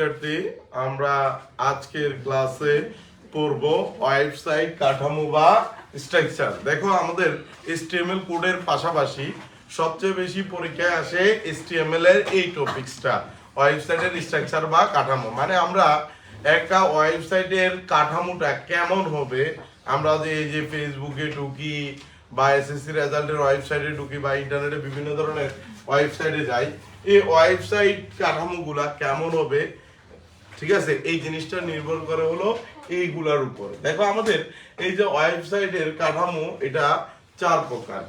শিক্ষার্থী, আমরা আজকের ক্লাসে পড়ব ওয়েবসাইট কাঠামো বা স্ট্রাকচার। দেখো আমাদের HTML কোডের পাশাপাশি সবচেয়ে বেশি পরীক্ষায় আসে HTML এর এই টপিকসটা, ওয়েবসাইটের স্ট্রাকচার বা কাঠামো। মানে আমরা একটা ওয়েবসাইটের কাঠামোটা কেমন হবে, আমরা যে এই যে ফেসবুকে ঢুকি বা এসএসসি রেজাল্টের ওয়েবসাইটে ঢুকি বা ইন্টারনেটে বিভিন্ন ধরনের ওয়েবসাইটে যাই, এই ওয়েবসাইট কাঠামোগুলা কেমন হবে ঠিক আছে? এই জিনিসটা নির্ভর করে হলো এইগুলার উপর। দেখো আমাদের এই যে ওয়েবসাইটের কাঠামো, এটা চার প্রকার।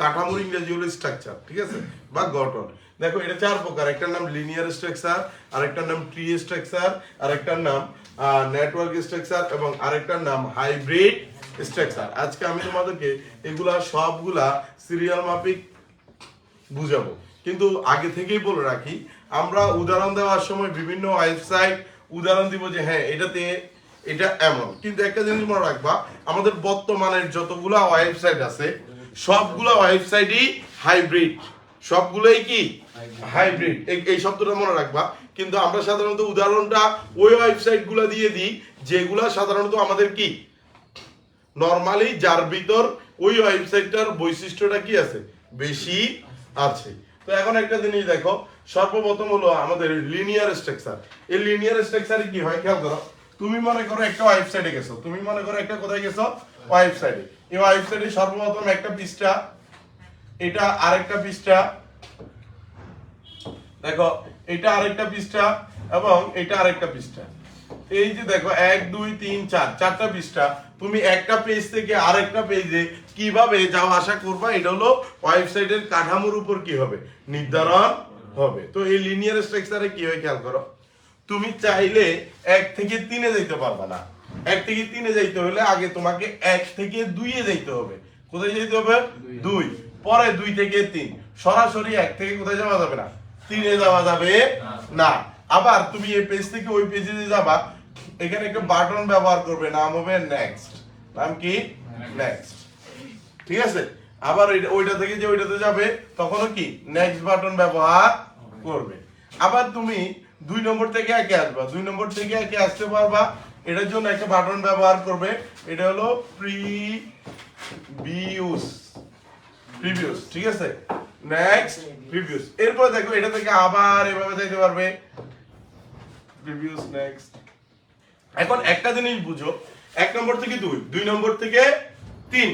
কাঠামোর ইংরেজি হলো স্ট্রাকচার ঠিক আছে? বা গঠন। দেখো, এটা চার প্রকার। একটার নাম লিনিয়ার স্ট্রাকচার আরেকটার নাম ট্রি স্ট্রাকচার আরেকটার নাম নেটওয়ার্ক স্ট্রাকচার এবং আরেকটার নাম হাইব্রিড স্ট্রাকচার আজকে আমি তোমাদেরকে এগুলা সবগুলা সিরিয়াল মাফিক বুঝাবো। কিন্তু আগে থেকেই বলে রাখি আমরা উদাহরণ দেওয়ার সময় বিভিন্ন ওয়েবসাইট উদাহরণ দিব যে হ্যাঁ এটাতে এটা এমন। কিন্তু একটা জিনিস মনে রাখবা, আমাদের বর্তমানের যতগুলা ওয়েবসাইট আছে, সবগুলা ওয়েবসাইটই হাইব্রিড সবগুলোই কি? হাইব্রিড এই শব্দটা মনে রাখবা। কিন্তু আমরা সাধারণত উদাহরণটা ওই ওয়েবসাইটগুলা দিয়ে দিই, যেগুলা সাধারণত আমাদের কি? নর্মালি যার ভিতর ওই ওয়েবসাইটটার বৈশিষ্ট্যটা কি আছে? বেশি আছে। তো এখন একটা জিনিস দেখো, সর্বপ্রথম হলো আমাদের লিনিয়ার স্ট্রাকচার এই লিনিয়ার স্ট্রাকচারে কি হয়? খেয়াল করো, তুমি মনে করো একটা ওয়েবসাইটে গেছো, তুমি মনে করো একটা কোথায় গেছো? ওয়েবসাইটে এই ওয়েবসাইটে সর্বপ্রথম একটা পৃষ্ঠা, এটা আরেকটা পৃষ্ঠা। দেখো, এটা আরেকটা পৃষ্ঠা এবং এটা আরেকটা পৃষ্ঠা। এই যে দেখো এক দুই তিন চার চারটা পৃষ্ঠা। তুমি একটা পেজ থেকে আরেকটা পেজে কীভাবে যাওয়া আসা করবা এটা হলো ওয়েবসাইটের কাঠামোর উপর কি হবে? নির্ধারণ হবে। তো এই লিনিয়ার স্ট্রাকচারে কি হয় খেয়াল করো? তুমি চাইলে এক থেকে তিনে যাইতে পারবা না। এক থেকে তিনে যাইতে হলে আগে তোমাকে এক থেকে দুইয়ে যাইতে হবে। কোথায় যাইতে হবে? দুই। পরে দুই থেকে তিন। সরাসরি এক থেকে কোথায় যাওয়া যাবে না? তিনে যাওয়া যাবে না। আবার তুমি এই পেজ থেকে ওই পেজে যাবা এখানে একটু বাটন ব্যবহার করবে, নাম হবে নেক্সট নাম কি? নেক্সট ঠিক আছে? আবার ওইটা- থেকে যে ওইটাতে যাবে, তখনও কি? নেক্সট বাটন ব্যবহার করবে। আবার তুমি দুই নম্বর থেকে একে আসবা। দুই নম্বর থেকে একে আসতে পারবা। এটার জন্য একটা বাটন ব্যবহার করবে। এটা হলো প্রি বিউস প্রিভিউস ঠিক আছে? নেক্সট প্রিভিউস এরপর দেখো, এটা থেকে আবার এভাবে যাইতে পারবে। প্রিভিউস নেক্সট এখন একটা জিনিস বুঝো, এক নম্বর থেকে দুই দুই নম্বর থেকে তিন,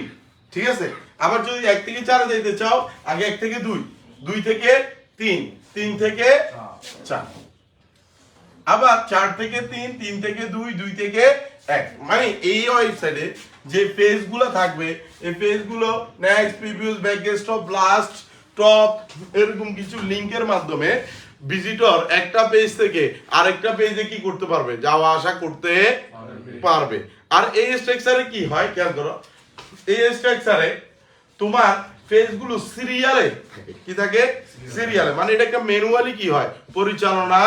ঠিক আছে? আবার যদি এক থেকে চারে যাইতে চাও, আগে এক থেকে দুই দুই থেকে তিন তিন থেকে চার। আবার চার থেকে তিন তিন থেকে দুই দুই থেকে এক। মানে এই ওয়েবসাইটে যে পেজগুলো থাকবে, এই পেজগুলো নেক্সট প্রিভিউস ব্যাকগেস্টপ লাস্ট টপ এরকম কিছু লিংকের মাধ্যমে ভিজিটর একটা পেজ থেকে আরেকটা পেজে কি করতে পারবে? যাওয়া আসা করতে পারবে। আর এই স্ট্রাকচারে কি হয়? খেয়াল করো। এই স্ট্রাকচারে তোমার পেজগুলো সিরিয়ালে কি থাকে? সিরিয়ালে মানে এটা একটা ম্যানুয়ালি কি হয়? পরিচালনা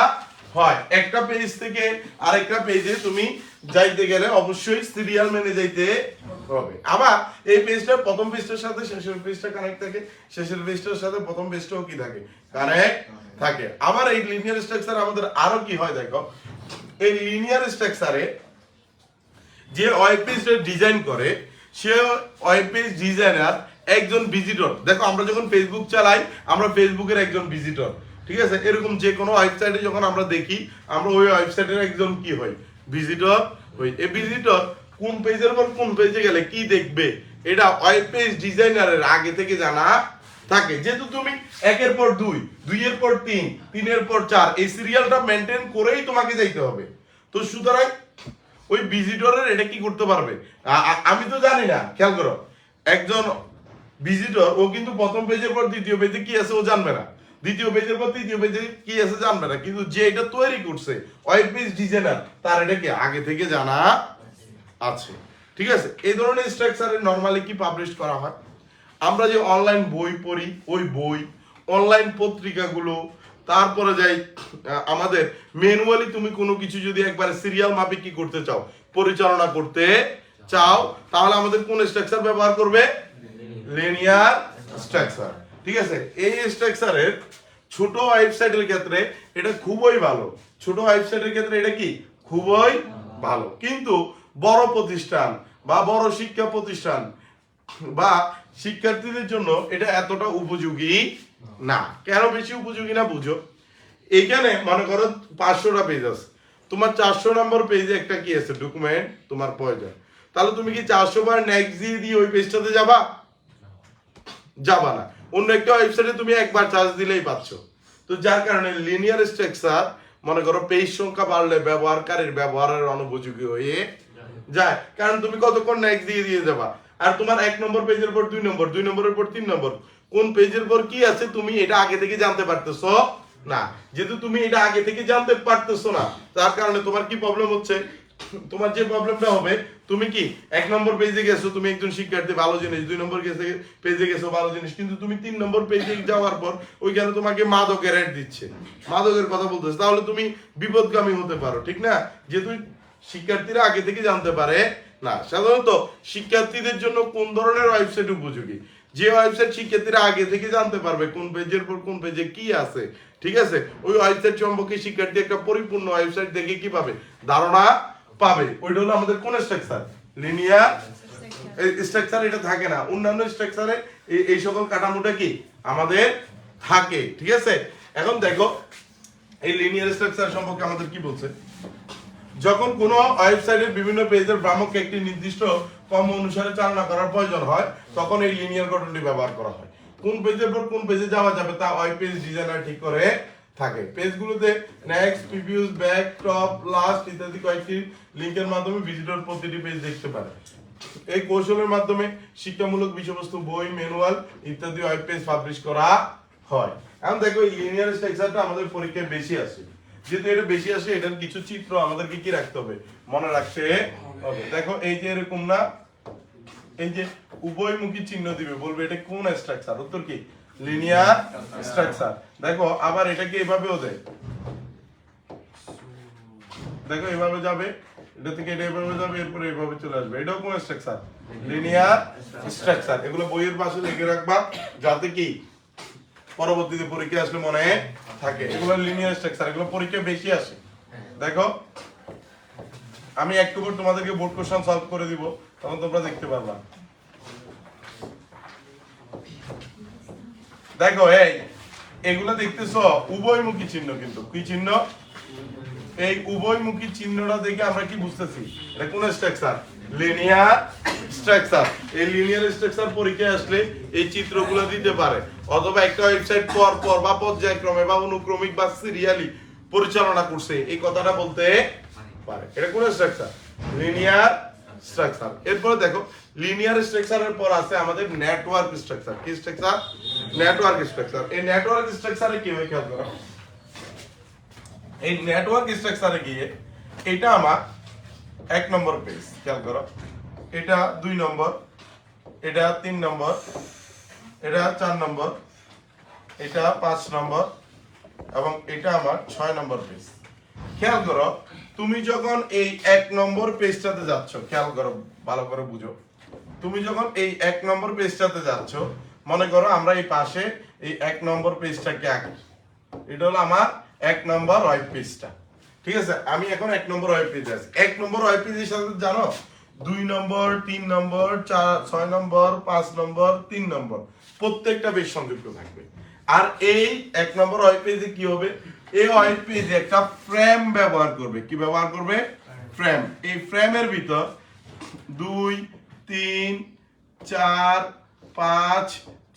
হয়। একটা পেজ থেকে আরেকটা পেজে তুমি যাইতে গেলে অবশ্যই সিরিয়াল মেনে যাইতে হবে। আবার এই পেজটা প্রথম পেজটার সাথে শেষের পেজটা কানেক্ট থাকে, শেষের পেজটার সাথে প্রথম পেজটাও কি থাকে? কানেক্ট থাকে। আবার এই লিনিয়ার স্ট্রাকচার আমাদের আরও কি হয় দেখো? এই লিনিয়ার স্ট্রাকচারে যে ওয়েব পেজটা ডিজাইন করে, সে ওয়েব পেজ ডিজাইনার একজন ভিজিটর দেখো, আমরা যখন ফেসবুক চালাই, আমরা ফেসবুকের একজন ভিজিটর ঠিক আছে? এরকম যে কোনো ওয়েবসাইটে যখন আমরা দেখি, আমরা ওই ওয়েবসাইটের একজন কি হই? ভিজিটর হই এই ভিজিটর কোন পেজের পর কোন পেজে গেলে কি দেখবে? এটা ওয়েব পেজ ডিজাইনারের আগে থেকে জানা থাকে। যেহেতু তুমি একের পর দুই, দুইয়ের পর তিন, তিনের পর চার, এই সিরিয়ালটা মেনটেন করেই তোমাকে যাইতে হবে। তো সুতরাং ওই ভিজিটরের এটা কি করতে পারবে? আমি তো জানি না, খেয়াল করো। একজন ভিজিটর ও কিন্তু প্রথম পেজের পর দ্বিতীয় পেজে কি আছে, ও জানবে না। দ্বিতীয় পেজের পর তৃতীয় পেজে কি আছে জানবে না, কিন্তু যে এটা তৈরি করছে ওয়েব পেজ ডিজাইনার তার এটা কি আগে থেকে জানা আছে? ঠিক আছে? এই ধরনের স্ট্রাকচারে নর্মালি কি পাবলিশ করা হয়? আমরা যে অনলাইন বই পড়ি, ওই বই অনলাইন পত্রিকাগুলো, তারপরে যাই আমাদের ম্যানুয়ালি তুমি কোনো কিছু যদি একবারে সিরিয়াল মাফিক কি করতে চাও, পরিচালনা করতে চাও, তাহলে আমাদের কোন স্ট্রাকচার ব্যবহার করবে? লিনিয়ার স্ট্রাকচার ঠিক আছে? এই স্ট্রাকচারের ছোট ওয়েবসাইটের ক্ষেত্রে এটা খুবই ভালো। ছোট ওয়েবসাইটের ক্ষেত্রে এটা কি? খুবই ভালো। কিন্তু বড় প্রতিষ্ঠান বা বড় শিক্ষা প্রতিষ্ঠান বা শিক্ষার্থীদের জন্য এটা এতটা উপযোগী না। কেন বেশি উপযোগী না বুঝো? এইখানে মনে করো পাঁচশোটা পেজ আছে। তোমার চারশো নম্বর পেজে একটা কি আছে? ডকুমেন্ট তোমার প্রয়োজন। তাহলে তুমি কি চারশো বার নেক্সট দিয়ে দিয়ে ওই পেজটাতে যাবা? যাবা না। অন্য একটা ওয়েবসাইটে তুমি একবার চার্জ দিলেই পাচ্ছ। তো যার কারণে লিনিয়ার স্ট্রাকচার মনে করো পেজ সংখ্যা বাড়লে ব্যবহারকারীর ব্যবহারের অনুপযোগী হয়ে যায়। কারণ তুমি কতক্ষণ নেক্সট দিয়ে দিয়ে যাবা? আর তোমার এক নম্বর পেজের পর দুই নম্বর, দুই নম্বরের পর তিন নম্বর। কোন পেজের পর কি আছে তুমি এটা আগে থেকে জানতে পারতেছো না। যেহেতু তুমি এটা আগে থেকে জানতে পারতেছো না, তার কারণে তোমার কি প্রবলেম হচ্ছে? তোমার যে প্রবলেমটা হবে, তুমি কি এক নম্বর পেজে গেছো, তুমি একজন শিক্ষার্থী, ভালো জিনিস, দুই নম্বর গেছে পেজে গেছো, ভালো জিনিস, কিন্তু তুমি তিন নম্বর পেজে যাওয়ার পর ওইখানে তোমাকে মাদকের অ্যাড দিচ্ছে। মাদকের কথা বলতেছে। তাহলে তুমি বিপদগামী হতে পারো, ঠিক না? যেহেতু শিক্ষার্থীরা আগে থেকে জানতে পারে, না, সাধারণত শিক্ষার্থীদের জন্য কোন ধরনের ওয়েবসাইট উপযোগী? যে ওয়েবসাইট শিক্ষার্থীরা আগে থেকে জানতে পারবে, কোন পেজের পর কোন পেজে কি আছে, ঠিক আছে? ওই ওয়েবসাইট সম্পর্কে শিক্ষার্থী একটা পরিপূর্ণ ওয়েবসাইট দেখে কি পাবে? ধারণা পাবে ওইটা হলো আমাদের কোন স্ট্রাকচার লিনিয়ার স্ট্রাকচার এটা থাকে না। অন্যান্য স্ট্রাকচারে এই সকল কাঠামোটা কি? আমাদের থাকে ঠিক আছে? এখন দেখো এই লিনিয়ার স্ট্রাকচার সম্পর্কে আমাদের কি বলছে? যখন কোনো ওয়েবসাইটের বিভিন্ন পেজের ভ্রামককে একটি নির্দিষ্ট কম অনুসারে চালনা করার প্রয়োজন হয় তখন এই লিনিয়ার গঠনটি ব্যবহার করা হয়। কোন পেজের পর কোন পেজে যাওয়া যাবে তা ওই পেজ ডিজাইনার ঠিক করে থাকে। পেজগুলোতে next previous back top last ইত্যাদি কয়েকটি লিংকের মাধ্যমে ভিজিটর প্রতিটি পেজ দেখতে পারে। এই কৌশলের মাধ্যমে শিক্ষামূলক বিষয়বস্তু, বই ম্যানুয়াল ইত্যাদি ওয়েব পেজ পাবলিশ করা হয়। এখন দেখো লিনিয়ার স্ট্রাকচারটা আমাদের পরীক্ষায় বেশি আসে। যেহেতু এটা বেশি আসে, এটার কিছু চিত্র আমাদেরকে কি রাখতে হবে? মনে রাখতে হবে। দেখো, এই যে এরকম না, এই যে উভয়মুখী চিহ্ন দিবে, বলবে এটা কোন স্ট্রাকচার উত্তর কি? লিনিয়ার স্ট্রাকচার দেখো, আবার এটাকে এভাবেও দেয়। দেখো, এভাবে যাবে, এটা থেকে এটা এভাবে যাবে, এরপরে এভাবে চলে আসবে। এটাও কোন স্ট্রাকচার লিনিয়ার স্ট্রাকচার এগুলো বইয়ের পাশে লিখে রাখবা, যাতে কি পরবর্তীতে পরীক্ষা আসলে মনে থাকে। এগুলো লিনিয়ার স্ট্রাকচার এগুলো পরীক্ষা বেশি আসে। দেখো, আমি একটু তোমাদেরকে বোর্ড কোশ্চেন সলভ করে দিব, তখন তোমরা দেখতে পারবা। দেখো, এই, এগুলো দেখতেছো? উভয়মুখী চিহ্ন কিন্তু। কি চিহ্ন? এই উভয়মুখী চিহ্নটা দেখে আমরা কি বুঝতেছি? এটা কোন স্ট্রাকচার লিনিয়ার স্ট্রাকচার এই লিনিয়ার স্ট্রাকচার পরীক্ষায় আসলে এই চিত্রগুলো দিতে পারে। অথবা একটা ওয়েবসাইট পর পর বা পর্যায়ক্রমে বা অনুক্রমিক বা সিরিয়ালি পরিচালনা করছে। এই কথাটা বলতে পারে। এটা কোন স্ট্রাকচার লিনিয়ার স্ট্রাকচার এরপরে দেখো লিনিয়ার স্ট্রাকচারের পর আছে আমাদের নেটওয়ার্ক স্ট্রাকচার কি স্ট্রাকচার নেটওয়ার্ক স্ট্রাকচার এই নেটওয়ার্ক স্ট্রাকচারে কি হয় খেয়াল করো? এই নেটওয়ার্ক স্ট্রাকচারে গিয়ে এটা আমার এক নম্বর পেজ খেয়াল করো। এটা দুই নম্বর, এটা তিন নম্বর, এটা চার নম্বর, এটা পাঁচ নম্বর এবং এটা আমার ছয় নম্বর পেজ খেয়াল করো, তুমি যখন এই এক নম্বর পেজটাতে যাচ্ছ, খেয়াল করো, ভালো করে বুঝো। তুমি যখন এই এক নম্বর পেজটাতে যাচ্ছ মনে করো আমরা এই পাশে এই এক নম্বর পেজটাকে আঁকি। এটা হলো আমার এক নম্বর ওয়েব পেজটা। ঠিক আছে? আমি এখন এক নম্বর ওয়েব পেজে আছি। এক নম্বর ওয়েব পেজের সাথে জানো দুই নম্বর তিন নম্বর চার ছয় নম্বর পাঁচ নম্বর তিন নম্বর প্রত্যেকটা বেশ সংযুক্ত থাকবে। আর এই এক নম্বর ওয়েব পেজে কি হবে? এই ওয়েব পেজে একটা ফ্রেম ব্যবহার করবে। কি ব্যবহার করবে? ফ্রেম। এই ফ্রেমের ভিতর দুই তিন, চার, পাঁচ,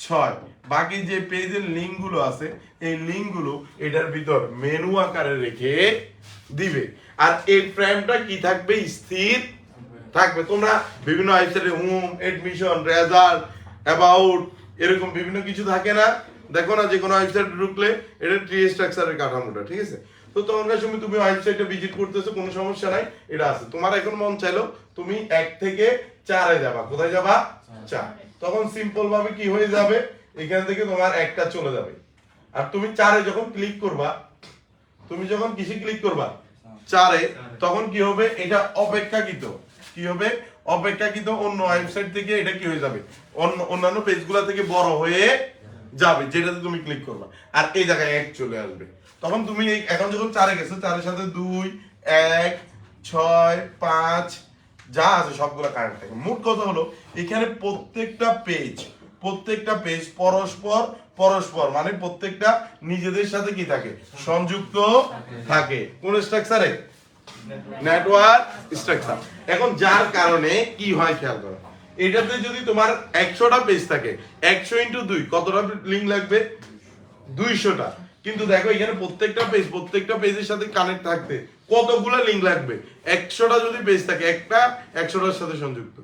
ছয়। বাকি যে পেজের লিঙ্কগুলো আছে, এই লিঙ্কগুলো এটার ভিতর মেনু আকারে রেখে দিবে। আর এই ফ্রেমটা কি থাকবে? স্থির থাকবে। তোমরা বিভিন্ন ওয়েবসাইটে হোম এডমিশন রেজাল্ট অ্যাবাউট এরকম বিভিন্ন কিছু থাকে না। দেখো না যে কোনো ওয়েবসাইটে ঢুকলে এটা ট্রি স্ট্রাকচারের কাঠামোটা, ঠিক আছে? তো তোমার সময় তুমি ওয়েবসাইটে ভিজিট করতেছো কোনো সমস্যা নাই এটা আছে। তোমার এখন মন চাইলো তুমি এক থেকে চারে যাবা। কোথায় যাবা? চার। তখন সিম্পল ভাবে কি হয়ে যাবে? এখান থেকে তোমার একটা চলে যাবে। আর তুমি চারে যখন ক্লিক করবা তুমি যখন কিসে ক্লিক করবা? চারে। তখন কি হবে? এটা অপেক্ষাকৃত। কি হবে? অপেক্ষাকৃত অন্য ওয়েবসাইট থেকে এটা কি হয়ে যাবে? অন্য অন্যান্য পেজগুলো থেকে বড় হয়ে যাবে যেটাতে তুমি ক্লিক করবা। আর এই জায়গায় এক চলে আসবে। তখন তুমি এখন যখন চারে গেছো, চারের সাথে দুই, এক, ছয়, পাঁচ, যা আছে সবগুলো কারেন্ট থাকে। মোট কথা হলো, এখানে প্রত্যেকটা পেজ প্রত্যেকটা পেজ পরস্পর পরস্পর মানে প্রত্যেকটা নিজেদের সাথে কি থাকে? সংযুক্ত থাকে। কোন স্ট্রাকচারে নেটওয়ার্ক স্ট্রাকচার এখন যার কারণে কি হয় খেয়াল করো। এটাতে যদি তোমার একশোটা পেজ থাকে, একশো ইন্টু দুই, কতটা লিঙ্ক লাগবে? দুইশোটা। কিন্তু দেখো এখানে প্রত্যেকটা পেজ প্রত্যেকটা পেজের সাথে কানেক্ট থাকতে কতগুলো লিঙ্ক লাগবে? একশোটা যদি পেজ থাকে, একটা একশোটার সাথে সংযুক্ত।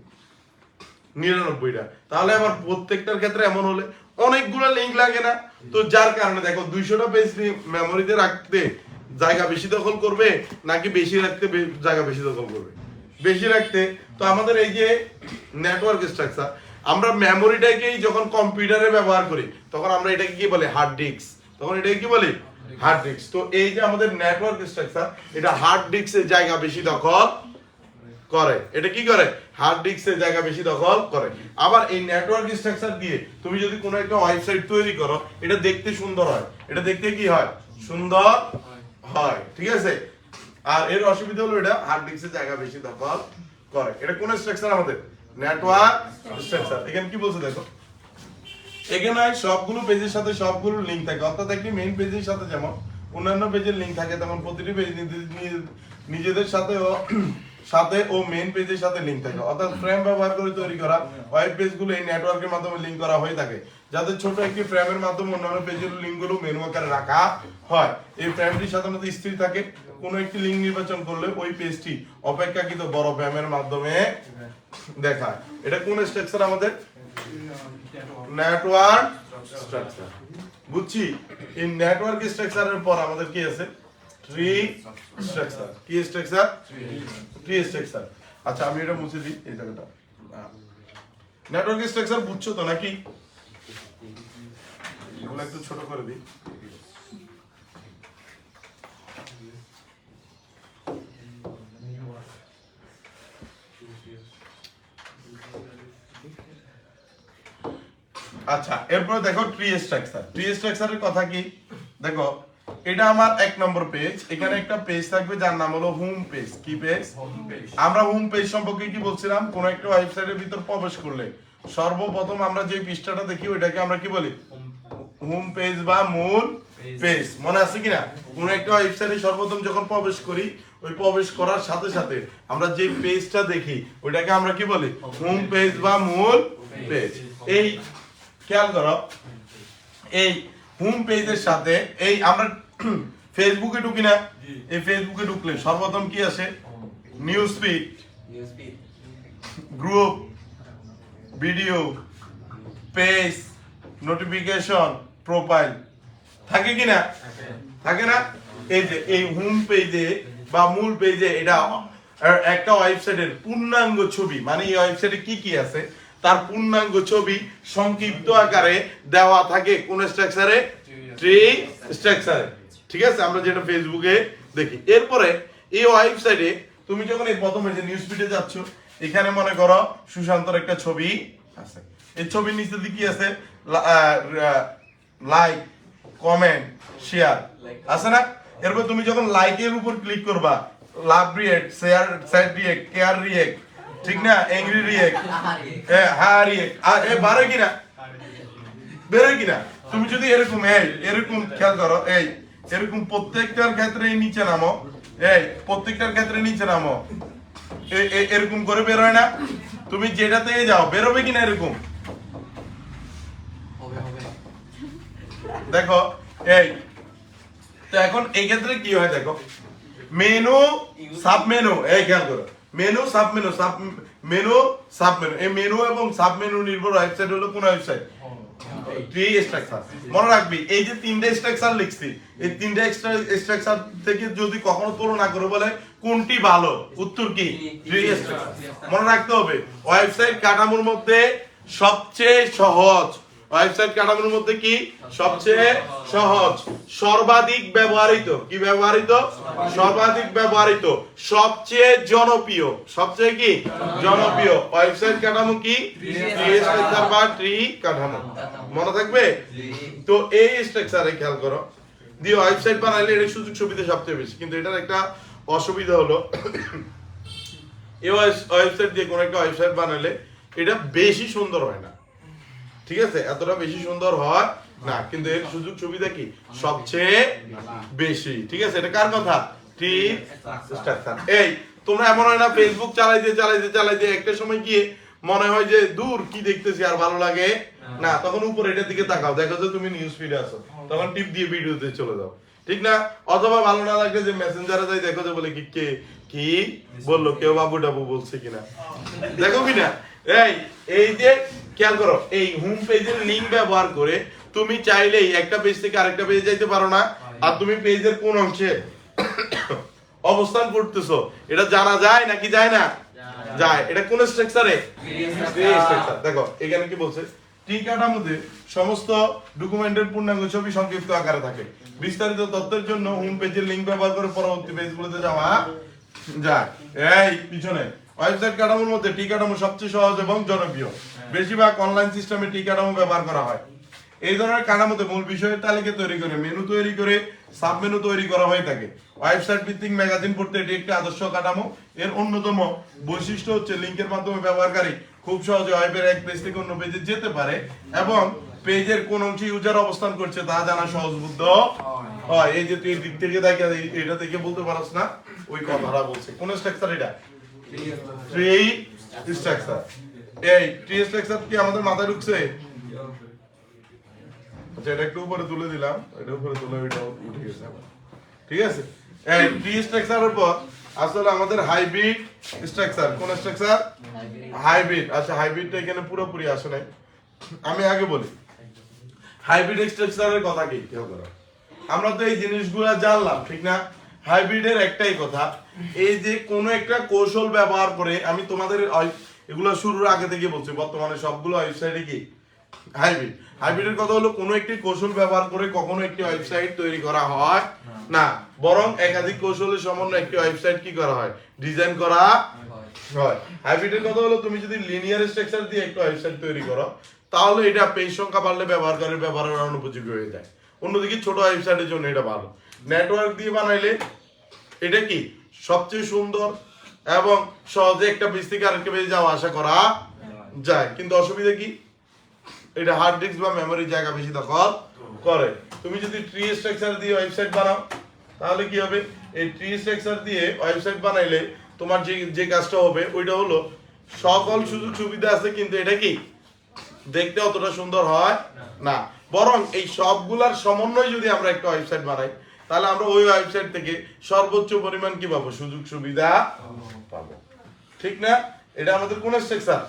নিরানব্বইটা। তাহলে আমার প্রত্যেকটার ক্ষেত্রে এমন হলে অনেকগুলো লিঙ্ক লাগে না। তো যার কারণে দেখো, দুইশোটা পেজ মেমোরিতে রাখতে জায়গা বেশি দখল করবে, নাকি বেশি রাখতে জায়গা বেশি দখল করবে? বেশি রাখতে। তো আমাদের এই যে নেটওয়ার্ক স্ট্রাকচার আমরা মেমোরিটাকেই যখন কম্পিউটারে ব্যবহার করি, তখন আমরা এটাকে কি বলে? হার্ড ডিস্ক তখন এটাকে কি বলি? হার্ড ডিস্ক তো এই যে আমাদের নেটওয়ার্ক স্ট্রাকচার এটা হার্ড ডিস্কের জায়গা বেশি দখল করে। এটা কি করে? হার্ড ডিস্কের জায়গা বেশি দখল করে। আবার এই নেটওয়ার্ক স্ট্রাকচার দিয়ে তুমি যদি কোনো একটা ওয়েবসাইট তৈরি করো, এটা দেখতে সুন্দর হয়। এটা দেখতে কি হয়? সুন্দর হয়। ঠিক আছে? আর এর অসুবিধা হলো এটা হার্ড ডিস্কের জায়গা বেশি দখল করে। এটা কোন স্ট্রাকচার আমাদের? নেটওয়ার্ক স্ট্রাকচার এখানে কি বলছে দেখো? এখানে সবগুলো পেজের সাথে সবগুলো লিংক থাকে। অর্থাৎ একটি মেইন পেজের সাথে যেমন অন্যান্য পেজের লিংক থাকে, তেমন প্রতিটি পেজ নিজেদের সাথে সাথে ও মেইন পেজের সাথে লিংক থাকে। অর্থাৎ ফ্রেম ব্যবহার করে তৈরি করা ওয়েব পেজগুলো এই নেটওয়ার্কের মাধ্যমে লিংক করা হয়ে থাকে। যাতে ছোট একটি ফ্রেমের মাধ্যমে অন্যান্য পেজের লিঙ্কগুলো মেনু আকারে রাখা হয়। এই ফ্রেমটি সাধারণত স্থির থাকে। কোনো একটি লিঙ্ক নির্বাচন করলে ওই পেজটি অপেক্ষাকৃত বড় ফ্রেমের মাধ্যমে দেখায়। এটা কোন স্ট্রাকচার আমাদের? নেটওয়ার্ক স্ট্রাকচার বুঝছি? এই নেটওয়ার্ক স্ট্রাকচারের পর আমাদের কি আছে? ট্রি স্ট্রাকচার কি স্ট্রাকচার ট্রি স্ট্রাকচার আচ্ছা আমি এটা মুছে দিই এই জায়গাটা। নেটওয়ার্ক স্ট্রাকচার বুঝছ তো নাকি? এগুলো একটু ছোট করে দিই। আচ্ছা এরপরে দেখো ট্রি স্ট্রাকচার ট্রি স্ট্রাকচারের কথা কি? দেখো এটা আমার এক নম্বর পেজ এখানে একটা পেজ থাকবে যার নাম হলো হোম পেজ কি পেজ আমরা হোম পেজ সম্পর্কে কি বলছিলাম? কোন একটা ওয়েবসাইটের ভিতর প্রবেশ করলে। সর্বপ্রথম আমরা যে পৃষ্ঠাটা দেখি ওইটাকে আমরা কি বলি? হোম পেজ বা মূল পেজ মনে আছে কিনা? কোন একটা ওয়েবসাইটে সর্বপ্রথম যখন প্রবেশ করি ওই প্রবেশ করার সাথে সাথে আমরা যে পেজটা দেখি ওইটাকে আমরা কি বলি? হোম পেজ বা মূল পেজ এই খেয়াল করো এই হোম পেজের সাথে এই আমরা ফেসবুকে ঢুকি না। এই ফেসবুকে ঢুকলে সর্বপ্রথম কি আসে? News feed group video page notification profile থাকে কি না? থাকে। না? এই যে এই হোম পেজে বা মূল পেজে এটা একটা ওয়েবসাইটের পূর্ণাঙ্গ ছবি। মানে এই ওয়েবসাইটে কি কি আছে? তার পূর্ণাঙ্গ ছবি সংক্ষিপ্ত আকারে দেওয়া থাকে কোন স্ট্রাকচারে ট্রি স্ট্রাকচারে ঠিক আছে? আমরা যেটা ফেসবুকে দেখি। এরপরে এই ওয়েবসাইটে তুমি যখন এই প্রথমে যে নিউজ ফিডে যাচ্ছ এখানে মনে করো সুশান্তর একটা ছবি আছে। এই ছবির নিচে দিকে কি আছে? লাইক কমেন্ট শেয়ার আছে না? এরপর তুমি যখন লাইকের উপর ক্লিক করবা love react share sad react care react ঠিক না? এংরি রিয়েক্ট হ্যাঁ হা রিয়েক্ট আর এ বারে কিনা? বেরোয় কিনা? তুমি যদি এরকম এই এরকম খেয়াল করো এই এরকম প্রত্যেকটার ক্ষেত্রে নিচে নামো এই প্রত্যেকটার ক্ষেত্রে নিচে নামো। এরকম করে বেরোয় না? তুমি যেটাতে যাও বেরোবে কিনা এরকম? দেখো এই তো এখন এই ক্ষেত্রে কি হয় দেখো? মেনু সাব মেনু এই খেয়াল করো। Menu sub menu sub menu sub menu এই মেনু এবং সাব মেনু নির্ভর ওয়েবসাইট হলো কোন ওয়েবসাইট ট্রি স্ট্রাকচার মনে রাখবি এই যে তিনটে স্ট্রাকচার লিখছি এই তিনটে স্ট্রাকচার থেকে যদি কখনো তুলনা করে বলে কোনটি ভালো? উত্তর কি? মনে রাখতে হবে ওয়েবসাইট কাঠামোর মধ্যে সবচেয়ে সহজ ওয়েবসাইট কাঠামোর মধ্যে কি সবচেয়ে সহজ? সর্বাধিক ব্যবহৃত। কি ব্যবহৃত? সর্বাধিক ব্যবহৃত। সবচেয়ে জনপ্রিয়। সবচেয়ে কি? জনপ্রিয়। ওয়েবসাইট কাঠামো কি? ট্রি স্ট্রাকচার কাঠামো। মনে থাকবে? তো এই স্ট্রাকচারে খেয়াল করো। দিয়ে ওয়েবসাইট বানাইলে এর সুযোগ সুবিধা সবচেয়ে বেশি। কিন্তু এটার একটা অসুবিধা হলো, এই ওয়েবসাইট দিয়ে কোনো একটা ওয়েবসাইট বানালে এটা বেশি সুন্দর হয় না। ঠিক আছে? এতটা বেশি সুন্দর হয় না, কিন্তু এর সুযোগ সুবিধা কি? সবচেয়ে বেশি। ঠিক আছে? এটা কার কথা? ঠিক এই, তোমরা এমন হয় না ফেসবুক চালাইতে চালাইতে চালাইতে একটা সময় গিয়ে মনে হয় যে দূর কি দেখতেছি আর ভালো লাগে না, তখন উপরে এটার দিকে তাকাও। দেখো যে তুমি নিউজ ফিডে আছো। তখন টিপ দিয়ে ভিডিওতে চলে যাও। ঠিক না? অথবা ভালো না লাগলে যে মেসেঞ্জারে যাই, দেখো যে বলে কি, কে, কি বলল? কেউ বাবু ডাবু বলছে কিনা? দেখো কিনা? এই এই যে খেয়াল করো এই হোম পেজের লিংক ব্যবহার করে তুমি চাইলেই একটা পেজ থেকে আরেকটা পেজে যাইতে পারো না আর তুমি পেজের কোন অংশে অবস্থান করতেছো এটা জানা যায় নাকি যায় না? যায়। এটা কোন স্ট্রাকচারে দেখো এখানে কি বলছে? টি কাঠামোতে সমস্ত ডকুমেন্টের পূর্ণাঙ্গ ছবি সংক্ষিপ্ত আকারে থাকে। বিস্তারিত তথ্যের জন্য হোম পেজের লিংক ব্যবহার করে পরবর্তী পেজগুলোতে যাওয়া যায়। এই পিছনে। ওয়েবসাইট কাঠামোর মধ্যে টি কাঠামো সবচেয়ে সহজ এবং জনপ্রিয়। বেশিরভাগ অনলাইন সিস্টেমে টি কাঠামো ব্যবহার করা হয়। এই ধরনের কাঠামোতে মূল বিষয়ের তালিকা তৈরি করে মেনু তৈরি করে সাব মেনু তৈরি করা হয়ে থাকে। ওয়েবসাইট ভিত্তিক ম্যাগাজিন পড়তে এটি একটি আদর্শ কাঠামো। এর অন্যতম বৈশিষ্ট্য হচ্ছে লিঙ্কের মাধ্যমে ব্যবহারকারী খুব সহজে ওয়েবের এক পেজ থেকে অন্য পেজে যেতে পারে এবং পেজের কোন অংশে ইউজার অবস্থান করছে তা জানা সহজবুদ্ধ হয়। এই যে তুই দিক থেকে দেখে এটা দেখে বলতে পারছ না ওই কথাটা বলছে। কোন স্ট্রাকচার এটা? ট্রি স্ট্রাকচার এই ট্রি স্ট্রাকচার কি আমাদের মাথায় ঢুকছে? আচ্ছা এটা একটু উপরে তুলে দিলাম। এটা উপরে তুলে এটা উঠে গেছে ঠিক আছে? এই ট্রি স্ট্রাকচারের পর আসলে আমাদের হাইব্রিড স্ট্রাকচার কোন স্ট্রাকচার হাইব্রিড আচ্ছা হাইব্রিডটা এখানে পুরোপুরি আসে নাই। আমি আগে বলি। হাইব্রিড স্ট্রাকচারের কথা কি? কেউ আমরা তো এই জিনিসগুলা জানলাম, ঠিক না? হাইব্রিডের একটাই কথা। এই যে কোন একটা কৌশল ব্যবহার করে আমি তোমাদের এগুলো শুরুর আগে থেকে বলছি বর্তমানে সবগুলো ওয়েবসাইটে কি? হাইব্রিড হাইব্রিডের কথা হলো কোনো একটি কৌশল ব্যবহার করে কখনো একটি ওয়েবসাইট তৈরি করা হয় না। বরং একাধিক কৌশলের সমন্বয়ে একটি ওয়েবসাইট কি করা হয়? ডিজাইন করা হয়। হাইব্রিডের কথা হলো তুমি যদি লিনিয়ার স্ট্রাকচার দিয়ে একটা ওয়েবসাইট তৈরি করো তাহলে এটা পেজ সংখ্যা বাড়লে ব্যবহারকারীর ব্যবহারের অনুপযোগী হয়ে যায়। অন্যদিকে ছোট ওয়েবসাইটের জন্য এটা ভালো। নেটওয়ার্ক দিয়ে বানাইলে এটা কি? সবচেয়ে সুন্দর এবং সহজে একটা পেজ থেকে আরেকটা যাওয়া আশা করা যায়। কিন্তু অসুবিধা কি? এটা হার্ড ডিস্ক বা মেমোরি জায়গা বেশি দখল করে। তুমি যদি ট্রি স্ট্রাকচার দিয়ে ওয়েবসাইট বানাও তাহলে কি হবে? এই ট্রি স্ট্রাকচার দিয়ে ওয়েবসাইট বানাইলে তোমার যে যে কাজটা হবে ওইটা হলো সকল সুযোগ সুবিধা আছে কিন্তু এটা কি? দেখতে অতটা সুন্দর হয় না। বরং এই সবগুলার সমন্বয় যদি আমরা একটা ওয়েবসাইট বানাই তাহলে আমরা ওই ওয়েবসাইট থেকে সর্বোচ্চ পরিমাণ কি পাবো? সুযোগ সুবিধা পাবো। ঠিক না? এটা আমাদের কোন স্ট্রাকচার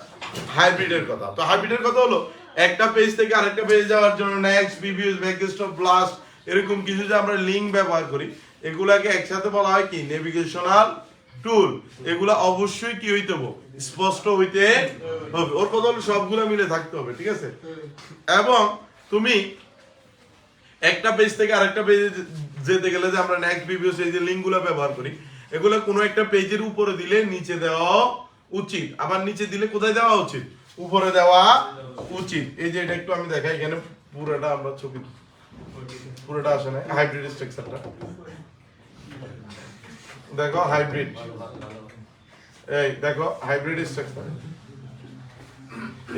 হাইব্রিডের কথা। তো হাইব্রিডের কথা হলো, একটা পেজ থেকে আরেকটা পেজ যাওয়ার জন্য নেক্সট প্রিভিউস ব্যাকস্টপ ব্লাস্ট এরকম কিছু যে আমরা লিংক ব্যবহার করি, এগুলাকে একসাথে বলা হয় কি? নেভিগেশনাল টুল এগুলা অবশ্যই কি হইতে হবে? স্পষ্ট হইতে হবে। ওর কথা হলো সবগুলা মিলে থাকতে হবে, ঠিক আছে? এবং তুমি একটা পেজ থেকে আরেকটা পেজে যেতে গেলে যে আমরা নেক্সট প্রিভিউস এই যে লিংকগুলো ব্যবহার করি, এগুলো কোনো একটা পেজের উপরে দিলে নিচে দেওয়া উচিত। আবার নিচে দিলে কোথায় দেওয়া উচিত? উপরে দেওয়া উচিত। এই যে এটা একটু আমি দেখাই, এখানে পুরোটা আমরা ছবি পুরোটা আসে না হাইব্রিড স্ট্রাকচারটা দেখো হাইব্রিড এই দেখো হাইব্রিড স্ট্রাকচার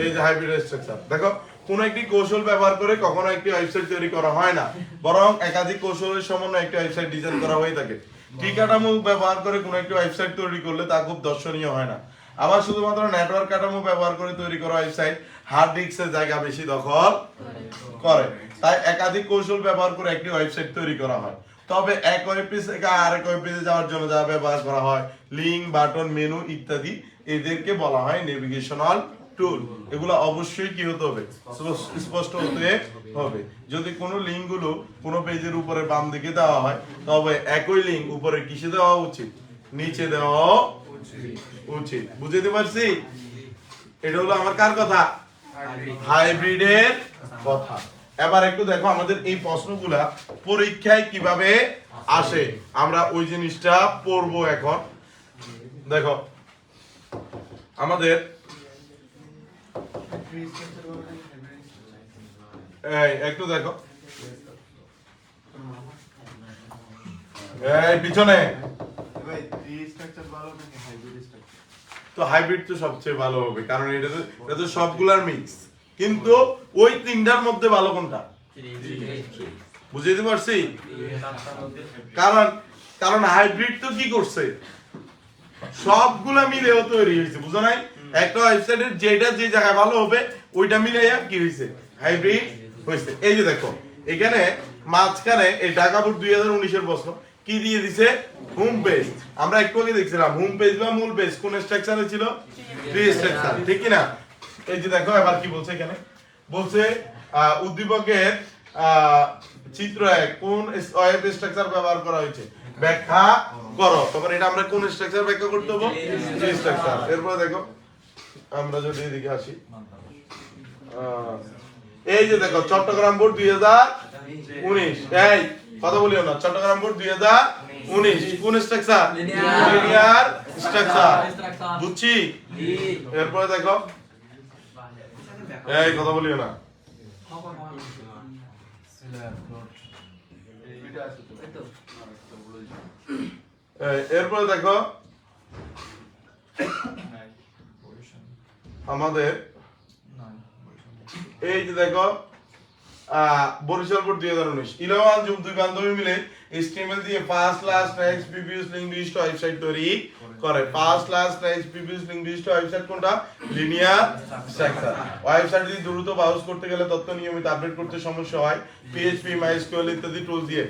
এই যে হাইব্রিড স্ট্রাকচার দেখো, কোন একটি কৌশল ব্যবহার করে কখনো একটি ওয়েবসাইট তৈরি করা হয় না। বরং একাধিক কৌশলের সমন্বয়ে একটি ওয়েবসাইট ডিজাইন করা হয়ে থাকে। টি কাঠামো ব্যবহার করে কোন একটি ওয়েবসাইট তৈরি করলে তা খুব দর্শনীয় হয় না। আবার শুধুমাত্র নেটওয়ার্ক কাঠামো ব্যবহার করে তৈরি করা ওয়েবসাইট হার্ড ডিস্কের জায়গা বেশি দখল করে। তাই একাধিক কৌশল ব্যবহার করে একটি ওয়েবসাইট তৈরি করা হয়। তবে এক ওয়েব থেকে আরেক ওয়েব পেজে যাওয়ার জন্য যা ব্যবহার করা হয় লিঙ্ক বাটন মেনু ইত্যাদি, এদেরকে বলা হয় নেভিগেশনাল টুল, এগুলো অবশ্যই কি হতে হবে? স্পষ্ট- হতে হবে। যদি কোনো লিঙ্কগুলো কোনো পেজের উপরে বাম দিকে দেওয়া হয়, তবে একই লিঙ্ক উপরে কিসে দেওয়া উচিত? নিচে দেওয়া উচিত। বুঝতে পারছি? এটা হলো আমার কার কথা? হাইব্রিডের কথা। এবার একটু দেখো আমাদের এই প্রশ্নগুলা পরীক্ষায় কীভাবে আসে? আমরা ওই জিনিসটা পড়ব এখন। দেখো, আমাদের একটু দেখো। এই, পিছনে। তো হাইব্রিড তো সবচেয়ে ভালো হবে, কারণ এটা তো এটা তো সবগুলার মিক্স কিন্তু ওই তিনটার মধ্যে ভালো কোনটা? বুঝতে পারছি কারণ কারণ হাইব্রিড তো কি করছে? সবগুলা মিলেও তৈরি হয়েছে, বুঝো নাই? একটা ওয়েবসাইটের যেটা যে জায়গায় ভালো হবে, ওইটা মিলাইয়া কি হয়েছে হাইব্রিড হয়েছে এই যে দেখো, এখানে মাঝখানে এই ঢাকা বোর্ড দুই হাজার উনিশের প্রশ্ন। কি দিয়ে দিছে? হোম পেজ আমরা একটু আগে দেখছিলাম হোম পেজ বা মূল পেজ কোন স্ট্রাকচারে ছিল? স্ট্রাকচার ঠিক কি না এই যে দেখো, এবার কি বলছে এখানে? বলছে উদ্দীপকের চিত্র এক, কোন ওয়েব স্ট্রাকচার ব্যবহার করা হয়েছে? ব্যাখ্যা করো। তখন এটা আমরা কোন স্ট্রাকচার ব্যাখ্যা করতে হবে? স্ট্রাকচার এরপরে দেখো আমরা যদি এদিকে আসি। এই যে দেখো, চট্টগ্রাম বোর্ড দুই হাজার উনিশ। এই, কথা বলিও না, চট্টগ্রাম বোর্ড দুই হাজার উনিশ। কোন স্ট্রাকচার. লিনিয়ার স্ট্রাকচার বুঝছি? এরপরে দেখো। এই, কথা বলিও না। এরপরে দেখো। আমাদের এই যে দেখো বরিশাল বোর্ড দুই হাজার উনিশ। ইলেভেন যুগ দুই বান্ধবী মিলে HTML দিয়ে first last next previous link website তৈরি করে। First last next previous link website কোনটা? লিনিয়ার স্ট্রাকচার ওয়েবসাইট যদি দ্রুত ব্রাউজ করতে গেলে তথ্য নিয়মিত আপডেট করতে সমস্যা হয়। পিএইচপি মাইস্কুয়েল ইত্যাদি টুল দিয়ে।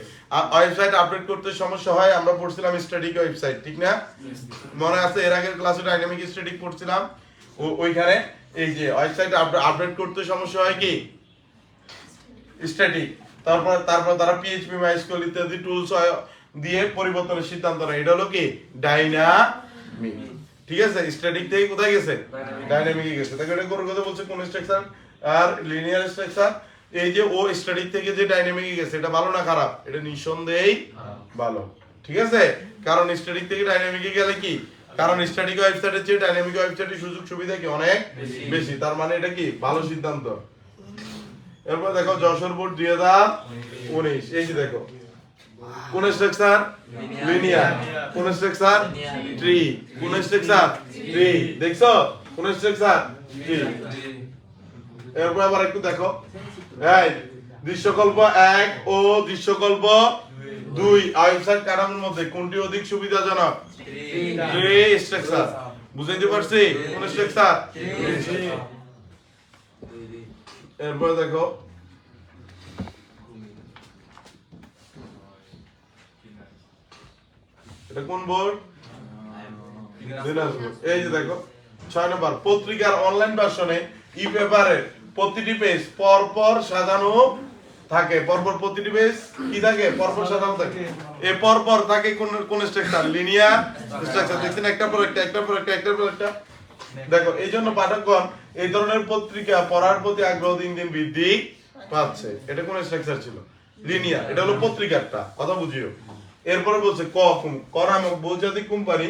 ওয়েবসাইট আপডেট করতে সমস্যা হয় আমরা পড়ছিলাম স্ট্যাটিক ওয়েবসাইট ঠিক না? মনে আছে? এর আগের ক্লাসে ডাইনামিক স্ট্যাটিক পড়ছিলাম। ওইখানে এই যে ওয়েবসাইট আপডেট করতে সমস্যা হয় কি? স্ট্যাটিক তারপর তারপর তারা পিএইচপি মাইস্কুয়েল ইত্যাদি টুলস দিয়ে পরিবর্তনের সিদ্ধান্ত নেয়। এটা হলো কি? ডাইনামিক ঠিক আছে? স্ট্যাটিক থেকে কোথায় গেছে? ডাইনামিকে গেছে। তাকে এটা করে কথা বলছে কোন স্ট্রাকচার আর লিনিয়ার স্ট্রাকচার এই যে ও স্ট্যাটিক থেকে যে ডাইনামিকে গেছে এটা ভালো না খারাপ? এটা নিঃসন্দেহেই ভালো। ঠিক আছে? কারণ স্ট্যাটিক থেকে ডাইনামিকে গেলে কি? কারণ স্ট্যাটিক ওয়েবসাইটের চেয়ে ডাইনামিক ওয়েবসাইটের সুযোগ সুবিধা কি অনেক বেশি। তার মানে এটা কি? ভালো সিদ্ধান্ত। এরপর দেখো যশোর বোর্ড দুই হাজার উনিশ। এই যে দেখো। কোন স্ট্রাকচার লিনিয়ার কোন স্ট্রাকচার ট্রি কোন স্ট্রাকচার ট্রি দেখছ? কোন স্ট্রাকচার ট্রি এরপর আবার একটু দেখো। এই দৃশ্যকল্প এক ও দৃশ্যকল্প দুই ওয়েবসাইট কাঠামোর মধ্যে কোনটি অধিক সুবিধাজনক? Tree structure. বুঝাইতে পারছি? কোন স্ট্রাকচার? এরপর দেখো। এটা কোন বোর্ড? এই যে দেখো ছয় নম্বর পত্রিকার অনলাইন ভার্সনে ই পেপারে প্রতিটি পেজ পর পর সাজানো থাকে, পরপর প্রতিটি পেজ কি থাকে? পরপর সাজানো থাকে। এ পরপর থাকে কোন কোন স্ট্রাকচার লিনিয়ার স্ট্রাকচার দেখছেন একটা পর একটা একটা পর একটা, একটার পর একটা? দেখো, এই জন্য পাঠকগণ, এই ধরনের পত্রিকা পড়ার প্রতি আগ্রহ দিন দিন বৃদ্ধি পাচ্ছে। এটা কোন স্ট্রাকচার ছিল? লিনিয়ার এটা হলো পত্রিকারটা, কথা বুঝিও। এরপরে বলছে, ক, কুম, ক নামক বহুজাতিক কোম্পানি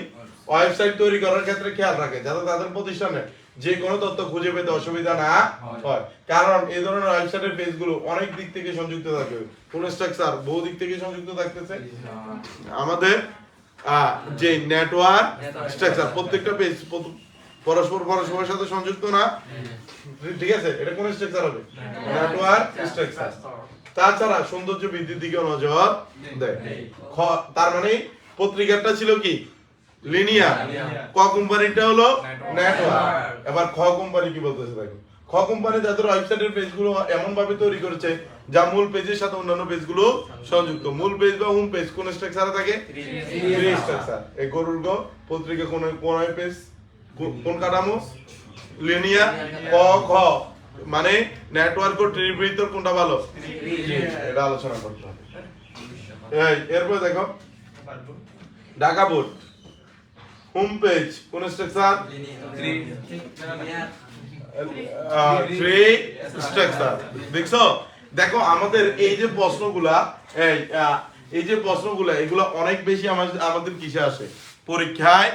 ওয়েবসাইট তৈরি করার ক্ষেত্রে খেয়াল রাখে, যাতে তাদের প্রতিষ্ঠানে যে কোনো তথ্য খুঁজে পেতে অসুবিধা না হয়। কারণ এই ধরনের ওয়েবসাইটের পেজগুলো অনেক দিক থেকে সংযুক্ত থাকে কোন স্ট্রাকচার বহু দিক থেকে সংযুক্ত থাকতেছে। আমাদের যে নেটওয়ার্ক স্ট্রাকচার প্রত্যেকটা পেজ পরস্পর পরস্পরের সাথে সংযুক্ত না। ঠিক আছে? এটা কোন স্ট্রাকচার হবে? নেটওয়ার্ক। স্ট্রাকচার। তাছাড়া সৌন্দর্য বৃদ্ধির দিকে নজর দেয়। খ- তার মানে পত্রিকাটা ছিল কি? লিনিয়ার ক কোম্পানিটা হলো নেটওয়ার্ক এবার খ কোম্পানি কি বলতেছে দেখো খ কোম্পানি তাদের ওয়েবসাইটের পেজগুলো এমন ভাবে তৈরি করেছে যা মূল পেজের সাথে অন্যান্য পেজগুলো সংযুক্ত। মূল পেজ বা হোম পেজ কোন স্ট্রাকচারে থাকে? থ্রি স্ট্রাকচার এই গরুর গ পত্রিকা কোন কোন পেজ কোন কাঠামো? লিনিয়ার ক খ মানে নেটওয়ার্ক ও ট্রির ভিতর কোনটা ভালো? এটা আলোচনা করতে হবে। এই এরপর দেখো। ঢাকা বোর্ড হোম পেজ কোন স্ট্রাকচার থ্রি স্ট্রাকচার দেখছ? দেখো আমাদের এই যে প্রশ্নগুলা এই এই যে প্রশ্নগুলা এগুলো অনেক বেশি আমাদের আমাদের কিসে আসে? পরীক্ষায়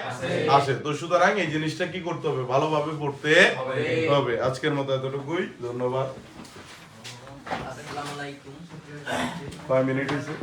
আসে। তো সুতরাং এই জিনিসটা কি করতে হবে? ভালোভাবে পড়তে হবে। আজকের মতো এতটুকুই। ধন্যবাদ। আসসালামু আলাইকুম। কয় মিনিট হয়েছে?